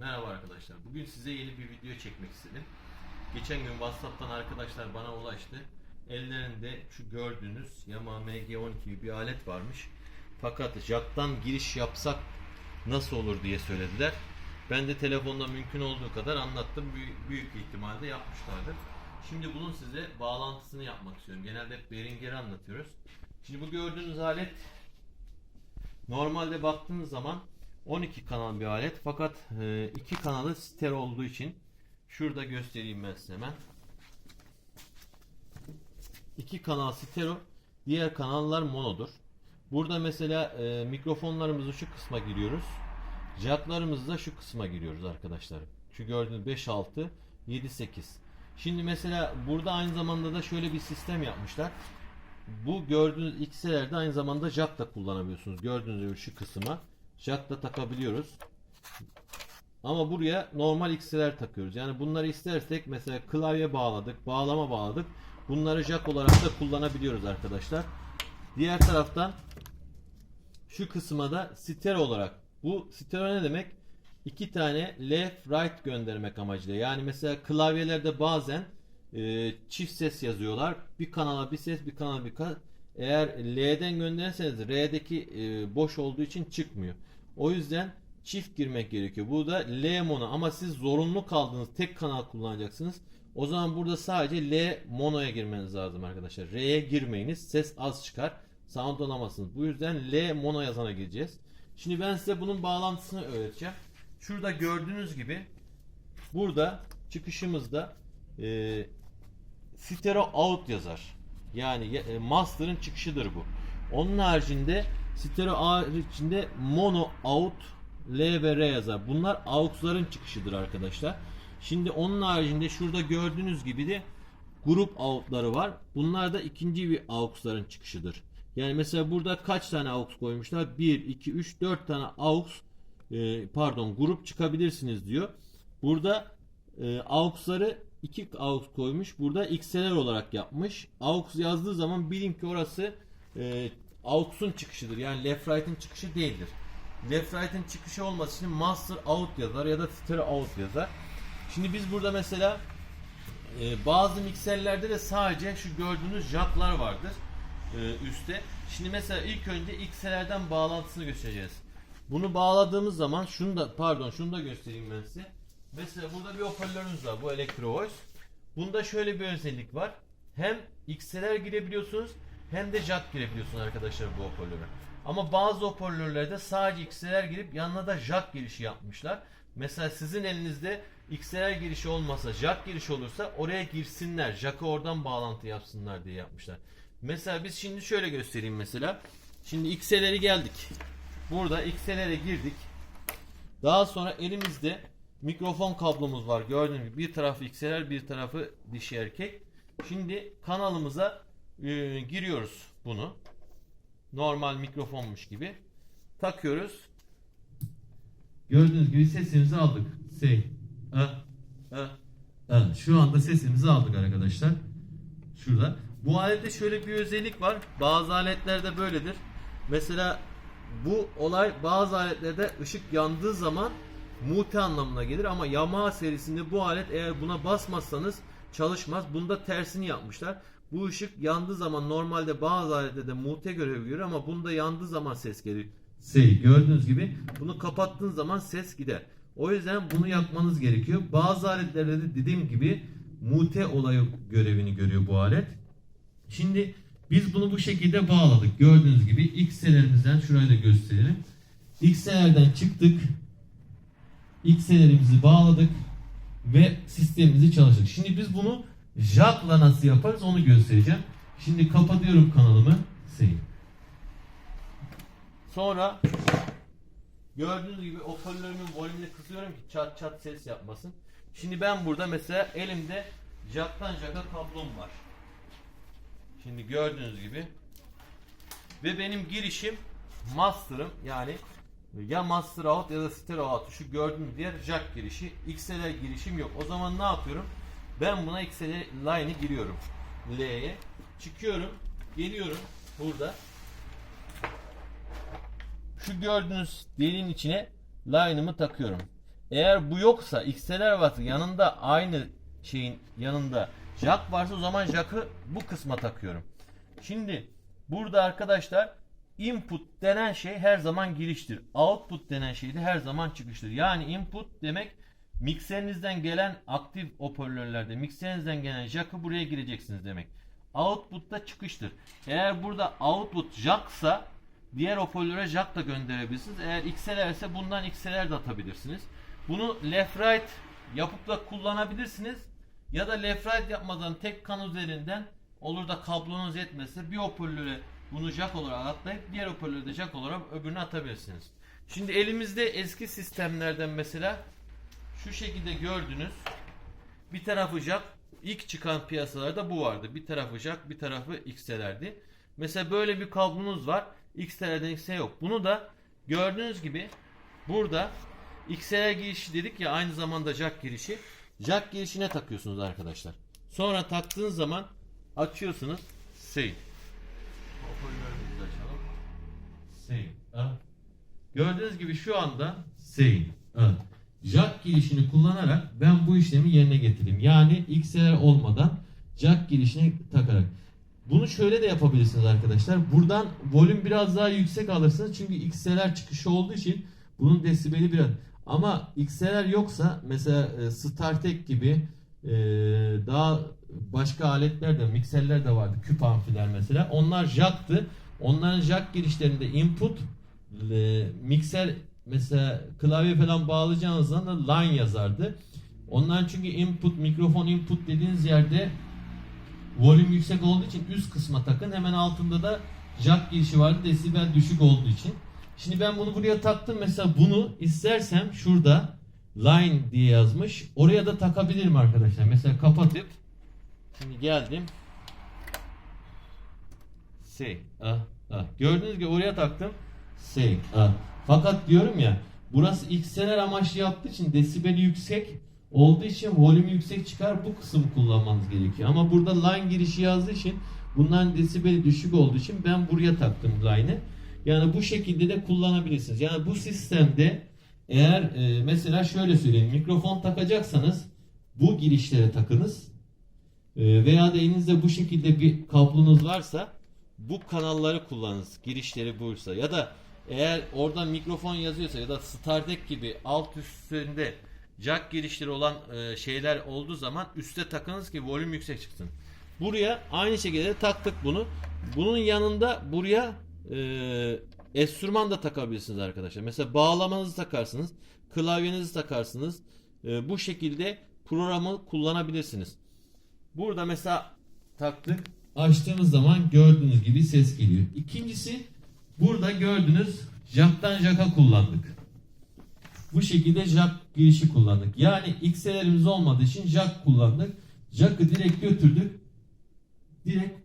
Merhaba arkadaşlar. Bugün size yeni bir video çekmek istedim. Geçen gün WhatsApp'tan arkadaşlar bana ulaştı. Ellerinde şu gördüğünüz Yamaha MG12 gibi bir alet varmış. Fakat jack'tan giriş yapsak nasıl olur diye söylediler. Ben de telefonda mümkün olduğu kadar anlattım. Büyük, büyük ihtimalle yapmışlardır. Şimdi bunun size bağlantısını yapmak istiyorum. Genelde hep Behringer'i anlatıyoruz. Şimdi bu gördüğünüz alet Normalde baktığınız zaman 12 kanal bir alet fakat e, iki kanalı stereo olduğu için şurada göstereyim ben size hemen. İki kanal stereo, diğer kanallar monodur. Burada mesela e, mikrofonlarımızı şu kısma giriyoruz. Jacklarımızı da şu kısma giriyoruz arkadaşlar. Şu gördüğünüz 5 6 7 8. Şimdi mesela burada aynı zamanda da şöyle bir sistem yapmışlar. Bu gördüğünüz XLR'de aynı zamanda jack da kullanabiliyorsunuz. Gördüğünüz gibi şu kısma jack da takabiliyoruz. Ama buraya normal XLR takıyoruz. Yani bunları istersek mesela klavye bağladık, bağlama bağladık. Bunları jack olarak da kullanabiliyoruz arkadaşlar. Diğer taraftan şu kısma da stereo olarak. Bu stereo ne demek? İki tane left right göndermek amacıyla. Yani mesela klavyelerde bazen e, çift ses yazıyorlar. Bir kanala bir ses, bir kanala bir kanal. Eğer L'den gönderirseniz R'deki e, boş olduğu için çıkmıyor. O yüzden çift girmek gerekiyor. Burada L mono ama siz zorunlu kaldığınız tek kanal kullanacaksınız. O zaman burada sadece L monoya girmeniz lazım arkadaşlar. R'ye girmeyiniz. Ses az çıkar. Sound alamazsınız. Bu yüzden L mono yazana gireceğiz. Şimdi ben size bunun bağlantısını öğreteceğim. Şurada gördüğünüz gibi burada çıkışımızda e, stereo out yazar. Yani e, master'ın çıkışıdır bu. Onun haricinde stereo haricinde mono out L ve R yazar. Bunlar AUX'ların çıkışıdır arkadaşlar. Şimdi onun haricinde şurada gördüğünüz gibi de grup out'ları var. Bunlar da ikinci bir AUX'ların çıkışıdır. Yani mesela burada kaç tane AUX koymuşlar? 1, 2, 3, 4 tane AUX e, pardon grup çıkabilirsiniz diyor. Burada e, AUX'ları iki AUX koymuş. Burada XLR olarak yapmış. AUX yazdığı zaman bilin ki orası e, AUX'un çıkışıdır. Yani left right'ın çıkışı değildir. Left right'ın çıkışı olması için master out yazar ya da stereo out yazar. Şimdi biz burada mesela e, bazı mikserlerde de sadece şu gördüğünüz jacklar vardır e, üstte. Şimdi mesela ilk önce XLR'den bağlantısını göstereceğiz. Bunu bağladığımız zaman şunu da pardon şunu da göstereyim ben size. Mesela burada bir hoparlörünüz var. Bu Electro Voice. Bunda şöyle bir özellik var. Hem XLR girebiliyorsunuz hem de jack girebiliyorsunuz arkadaşlar bu hoparlöre. Ama bazı hoparlörlerde sadece XLR girip yanına da jack girişi yapmışlar. Mesela sizin elinizde XLR girişi olmasa jack girişi olursa oraya girsinler. Jack'ı oradan bağlantı yapsınlar diye yapmışlar. Mesela biz şimdi şöyle göstereyim mesela. Şimdi XLR'e geldik. Burada XLR'e girdik. Daha sonra elimizde mikrofon kablomuz var. Gördüğünüz gibi bir tarafı XLR bir tarafı dişi erkek. Şimdi kanalımıza e, giriyoruz bunu. Normal mikrofonmuş gibi. Takıyoruz. Gördüğünüz gibi sesimizi aldık. Say. A, a, a. Şu anda sesimizi aldık arkadaşlar. Şurada. Bu alette şöyle bir özellik var. Bazı aletlerde böyledir. Mesela bu olay bazı aletlerde ışık yandığı zaman mute anlamına gelir ama Yamaha serisinde bu alet eğer buna basmazsanız çalışmaz. Bunda tersini yapmışlar. Bu ışık yandığı zaman normalde bazı aletlerde mute görevi görüyor ama bunda yandığı zaman ses geliyor. Şey, gördüğünüz gibi bunu kapattığınız zaman ses gider. O yüzden bunu yapmanız gerekiyor. Bazı aletlerde de dediğim gibi mute olayı görevini görüyor bu alet. Şimdi biz bunu bu şekilde bağladık. Gördüğünüz gibi XLR'imizden şurayı da gösterelim. XLR'den çıktık. XLR'imizi bağladık ve sistemimizi çalıştık. Şimdi biz bunu jackla nasıl yaparız onu göstereceğim. Şimdi kapatıyorum kanalımı. Seyir. Sonra gördüğünüz gibi hoparlörümün volümünü kısıyorum ki çat çat ses yapmasın. Şimdi ben burada mesela elimde jacktan jacka kablom var. Şimdi gördüğünüz gibi ve benim girişim master'ım yani ya master out ya da stereo out şu gördüğünüz diğer jack girişi XLR girişim yok. O zaman ne yapıyorum? Ben buna XLR line'ı giriyorum. L'ye çıkıyorum geliyorum burada şu gördüğünüz deliğin içine line'ımı takıyorum. Eğer bu yoksa XLR varsa yanında aynı şeyin yanında jack varsa o zaman jack'ı bu kısma takıyorum. Şimdi burada arkadaşlar input denen şey her zaman giriştir. Output denen şey de her zaman çıkıştır. Yani input demek mikserinizden gelen aktif hoparlörlerde mikserinizden gelen jack'ı buraya gireceksiniz demek. Output da çıkıştır. Eğer burada output jacksa diğer hoparlöre jack da gönderebilirsiniz. Eğer XLR ise bundan XLR de atabilirsiniz. Bunu left right yapıp da kullanabilirsiniz. Ya da left right yapmadan tek kan üzerinden olur da kablonuz yetmezse bir hoparlöre bunu jack olarak atlayıp diğer hoparlöre de jack olarak öbürüne atabilirsiniz. Şimdi elimizde eski sistemlerden mesela şu şekilde gördünüz. Bir tarafı jack ilk çıkan piyasalarda bu vardı. Bir tarafı jack bir tarafı XLR'di. Mesela böyle bir kablonuz var. XLR'den XLR yok. Bunu da gördüğünüz gibi burada XLR girişi dedik ya aynı zamanda jack girişi. Jack girişine takıyorsunuz arkadaşlar. Sonra taktığınız zaman açıyorsunuz. Save. Gördüğünüz gibi şu anda save. Jack girişini kullanarak ben bu işlemi yerine getireyim. Yani XLR olmadan jack girişine takarak. Bunu şöyle de yapabilirsiniz arkadaşlar. Buradan volüm biraz daha yüksek alırsınız. Çünkü XLR çıkışı olduğu için bunun desibeli biraz. Ama XLR yoksa mesela e, StarTech gibi e, daha başka aletler de mikserler de vardı. Küp amfiler mesela. Onlar jack'tı. Onların jack girişlerinde input mikser mesela klavye falan bağlayacağınız zaman da line yazardı. Onların çünkü input mikrofon input dediğiniz yerde volüm yüksek olduğu için üst kısma takın. Hemen altında da jack girişi vardı. Desibel düşük olduğu için. Şimdi ben bunu buraya taktım. Mesela bunu istersem şurada line diye yazmış. Oraya da takabilirim arkadaşlar. Mesela kapatıp şimdi geldim. Say. Ah, ah. Gördüğünüz gibi oraya taktım. Say. Ah. Fakat diyorum ya burası XLR amaçlı yaptığı için desibeli yüksek olduğu için volümü yüksek çıkar bu kısım kullanmanız gerekiyor. Ama burada line girişi yazdığı için bunların desibeli düşük olduğu için ben buraya taktım line'ı. Yani bu şekilde de kullanabilirsiniz. Yani bu sistemde eğer e, mesela şöyle söyleyeyim mikrofon takacaksanız bu girişlere takınız. E, veya da elinizde bu şekilde bir kablonuz varsa bu kanalları kullanınız. Girişleri buysa ya da eğer orada mikrofon yazıyorsa ya da StarDeck gibi alt üstünde jack girişleri olan e, şeyler olduğu zaman üste takınız ki volüm yüksek çıksın. Buraya aynı şekilde taktık bunu. Bunun yanında buraya e, enstrüman da takabilirsiniz arkadaşlar. Mesela bağlamanızı takarsınız. Klavyenizi takarsınız. E, bu şekilde programı kullanabilirsiniz. Burada mesela taktık. Açtığımız zaman gördüğünüz gibi ses geliyor. İkincisi burada gördüğünüz jack'tan jack'a kullandık. Bu şekilde jack girişi kullandık. Yani XLR'imiz olmadığı için jack kullandık. Jack'ı direkt götürdük. Direkt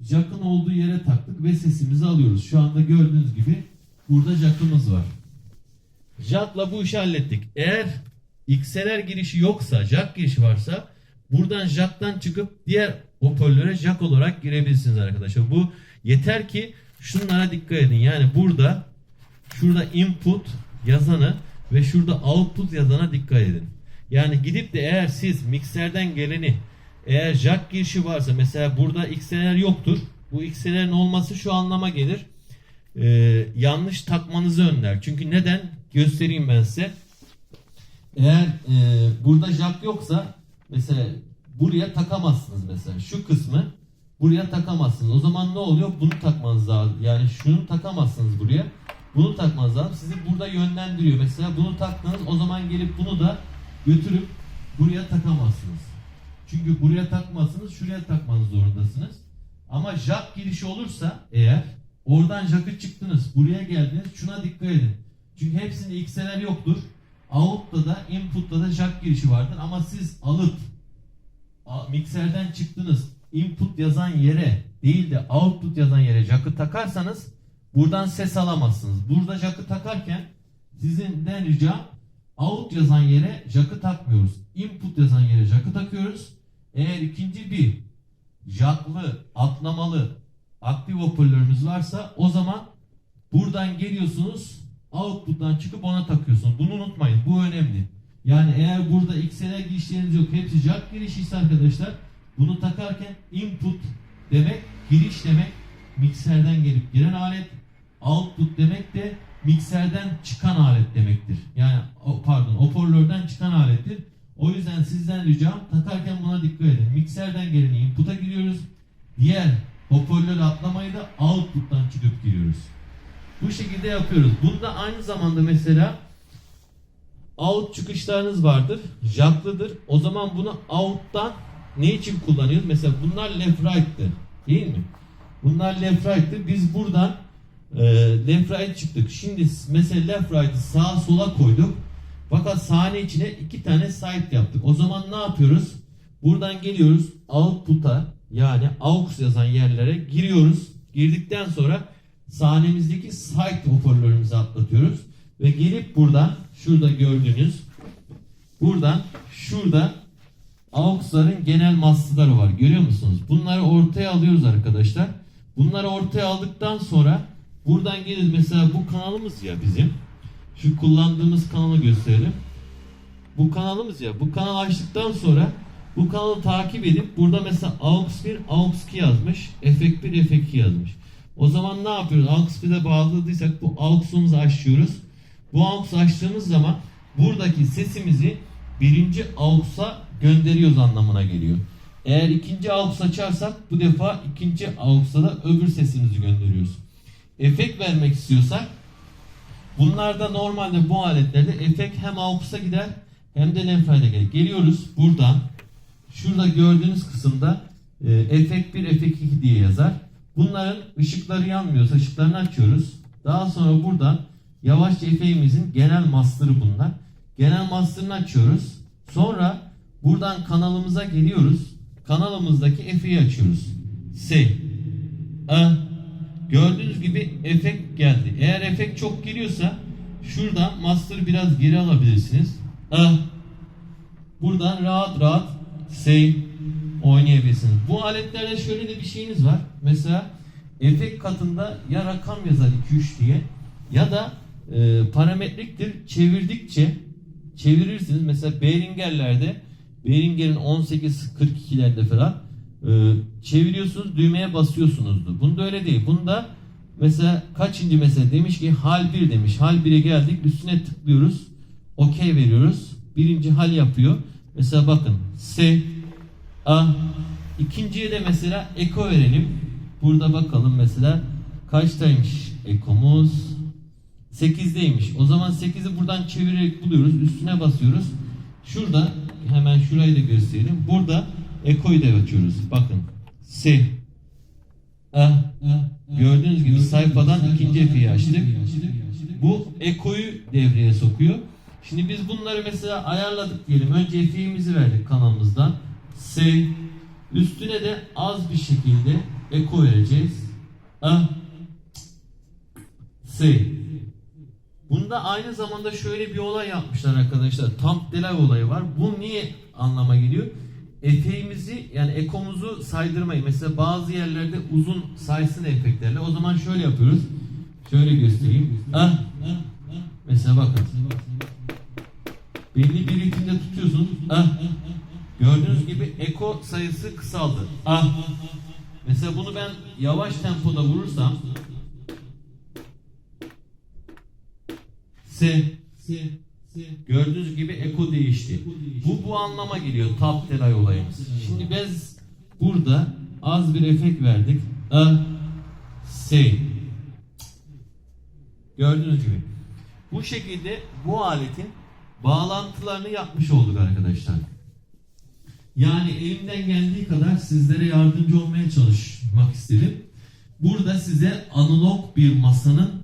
jack'ın olduğu yere taktık ve sesimizi alıyoruz. Şu anda gördüğünüz gibi burada jack'ımız var. Jack'la bu işi hallettik. Eğer XLR girişi yoksa, jack girişi varsa buradan jack'tan çıkıp diğer hoparlöre jack olarak girebilirsiniz arkadaşlar. Bu yeter ki şunlara dikkat edin. Yani burada şurada input yazanı ve şurada output yazana dikkat edin. Yani gidip de eğer siz mikserden geleni eğer jack girişi varsa mesela burada XLR yoktur. Bu XLR'in olması şu anlama gelir. Ee, yanlış takmanızı önler. Çünkü neden? Göstereyim ben size. Eğer e, burada jack yoksa mesela buraya takamazsınız mesela. Şu kısmı buraya takamazsınız. O zaman ne oluyor? Bunu takmanız lazım. Yani şunu takamazsınız buraya. Bunu takmanız lazım. Sizi burada yönlendiriyor. Mesela bunu taktınız o zaman gelip bunu da götürüp buraya takamazsınız. Çünkü buraya takmazsınız şuraya takmanız zorundasınız. Ama jack girişi olursa eğer oradan jack'ı çıktınız buraya geldiniz şuna dikkat edin. Çünkü hepsinde XLR yoktur. Out'ta da input'ta da jack girişi vardır ama siz alıp mikserden çıktınız input yazan yere değil de output yazan yere jack'ı takarsanız buradan ses alamazsınız. Burada jack'ı takarken sizinden ricam out yazan yere jack'ı takmıyoruz. Input yazan yere jack'ı takıyoruz. Eğer ikinci bir jacklı, atlamalı aktif hoparlörünüz varsa o zaman buradan geliyorsunuz output'tan çıkıp ona takıyorsunuz. Bunu unutmayın. Bu önemli. Yani eğer burada XLR girişleriniz yok hepsi jack girişi ise arkadaşlar bunu takarken input demek giriş demek mikserden gelip giren alet output demek de mikserden çıkan alet demektir. Yani pardon hoparlörden çıkan alettir. O yüzden sizden ricam takarken buna dikkat edin. Mikserden gelen input'a giriyoruz. Diğer hoparlör atlamayı da output'tan çıkıp giriyoruz. Bu şekilde yapıyoruz. Bunda aynı zamanda mesela out çıkışlarınız vardır. Jacklıdır. O zaman bunu out'tan ne için kullanıyoruz? Mesela bunlar left right'tır. Değil mi? Bunlar left right'tır. Biz buradan e, left right çıktık. Şimdi mesela left right'ı sağa sola koyduk. Fakat sahne içine iki tane side yaptık. O zaman ne yapıyoruz? Buradan geliyoruz output'a yani aux yazan yerlere giriyoruz. Girdikten sonra sahnemizdeki side hoparlörümüzü atlatıyoruz. Ve gelip buradan şurada gördüğünüz buradan şurada AUX'ların genel mastıları var. Görüyor musunuz? Bunları ortaya alıyoruz arkadaşlar. Bunları ortaya aldıktan sonra buradan geliriz. Mesela bu kanalımız ya bizim. Şu kullandığımız kanalı gösterelim. Bu kanalımız ya. Bu kanalı açtıktan sonra bu kanalı takip edip burada mesela AUX 1, AUX 2 yazmış. Efekt 1, Efekt 2 yazmış. O zaman ne yapıyoruz? AUX 1'e bağladıysak bu AUX'umuzu açıyoruz. Bu AUX'u açtığımız zaman buradaki sesimizi birinci AUX'a gönderiyoruz anlamına geliyor. Eğer ikinci AUX açarsak bu defa ikinci AUX'a da öbür sesimizi gönderiyoruz. Efekt vermek istiyorsak bunlarda normalde bu aletlerde efekt hem AUX'a gider hem de lenfayda gelir. Geliyoruz buradan şurada gördüğünüz kısımda e, efekt 1 efekt 2 diye yazar. Bunların ışıkları yanmıyorsa ışıklarını açıyoruz. Daha sonra buradan yavaşça efeğimizin genel master'ı bunlar. Genel master'ını açıyoruz. Sonra buradan kanalımıza geliyoruz. Kanalımızdaki efeği açıyoruz. S. A. Gördüğünüz gibi efekt geldi. Eğer efekt çok geliyorsa şuradan master'ı biraz geri alabilirsiniz. A. Buradan rahat rahat save oynayabilirsiniz. Bu aletlerde şöyle de bir şeyiniz var. Mesela efekt katında ya rakam yazar 2-3 diye ya da e, parametriktir. Çevirdikçe çevirirsiniz. Mesela Behringer'lerde Behringer'in 1842'lerde falan e, çeviriyorsunuz düğmeye basıyorsunuzdu. Bunda öyle değil. Bunda mesela kaçıncı mesela demiş ki hal 1 demiş. Hal 1'e geldik üstüne tıklıyoruz. Okey veriyoruz. Birinci hal yapıyor. Mesela bakın S A ikinciye de mesela eko verelim. Burada bakalım mesela kaçtaymış ekomuz? 8'deymiş. O zaman 8'i buradan çevirerek buluyoruz. Üstüne basıyoruz. Şurada hemen şurayı da gösterelim. Burada ekoyu da açıyoruz. Bakın. S A Gördüğünüz gibi sayfadan ikinci F'yi açtık. Bu ekoyu devreye sokuyor. Şimdi biz bunları mesela ayarladık diyelim. Önce F'imizi verdik kanalımızdan. S üstüne de az bir şekilde eko vereceğiz. A S Bunda aynı zamanda şöyle bir olay yapmışlar arkadaşlar. Tam delay olayı var. Bu niye anlama geliyor? Efeğimizi yani ekomuzu saydırmayı. Mesela bazı yerlerde uzun saysın efektlerle. O zaman şöyle yapıyoruz. Şöyle göstereyim. Ah, Mesela bakın. Belli bir ritimde tutuyorsunuz. Ah. Gördüğünüz gibi eko sayısı kısaldı. Ah. Mesela bunu ben yavaş tempoda vurursam S Gördüğünüz gibi eko değişti. Bu bu anlama geliyor top delay olayımız. Şimdi biz burada az bir efekt verdik. A S Gördüğünüz gibi. Bu şekilde bu aletin bağlantılarını yapmış olduk arkadaşlar. Yani elimden geldiği kadar sizlere yardımcı olmaya çalışmak istedim. Burada size analog bir masanın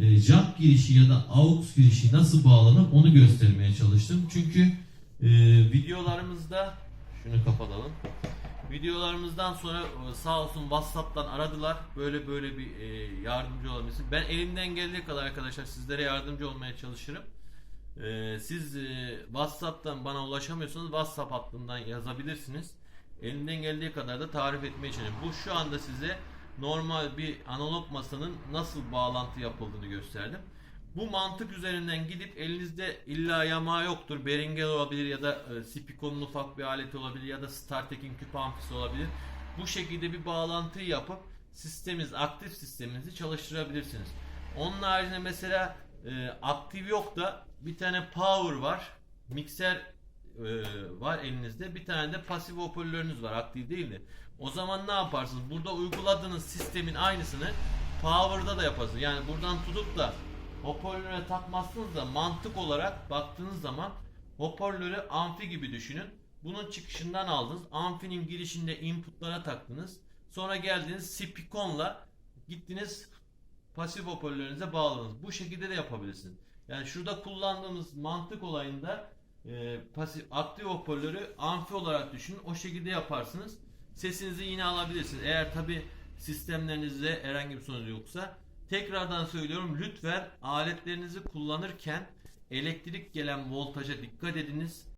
e, jack girişi ya da aux girişi nasıl bağlanır onu göstermeye çalıştım. Çünkü e, videolarımızda şunu kapatalım. Videolarımızdan sonra e, sağ olsun WhatsApp'tan aradılar. Böyle böyle bir e, yardımcı olabilirsin. Ben elimden geldiği kadar arkadaşlar sizlere yardımcı olmaya çalışırım. E, siz e, WhatsApp'tan bana ulaşamıyorsanız WhatsApp hattından yazabilirsiniz. Elimden geldiği kadar da tarif etmeye çalışıyorum. Bu şu anda size normal bir analog masanın nasıl bağlantı yapıldığını gösterdim. Bu mantık üzerinden gidip elinizde illa yamağı yoktur. Behringer olabilir ya da e, Spicon'un ufak bir aleti olabilir ya da StarTech'in küp amfisi olabilir. Bu şekilde bir bağlantıyı yapıp sisteminiz, aktif sisteminizi çalıştırabilirsiniz. Onun haricinde mesela e, aktif yok da bir tane power var. Mikser e, var elinizde. Bir tane de pasif hoparlörünüz var. Aktif değil de. O zaman ne yaparsınız? Burada uyguladığınız sistemin aynısını power'da da yaparsınız. Yani buradan tutup da hoparlöre takmazsınız da mantık olarak baktığınız zaman hoparlörü amfi gibi düşünün. Bunun çıkışından aldınız. Amfinin girişinde inputlara taktınız. Sonra geldiniz spikonla gittiniz pasif hoparlörünüze bağladınız. Bu şekilde de yapabilirsiniz. Yani şurada kullandığımız mantık olayında e, pasif aktif hoparlörü amfi olarak düşünün. O şekilde yaparsınız. Sesinizi yine alabilirsiniz. Eğer tabi sistemlerinizde herhangi bir sorun yoksa tekrardan söylüyorum lütfen aletlerinizi kullanırken elektrik gelen voltaja dikkat ediniz.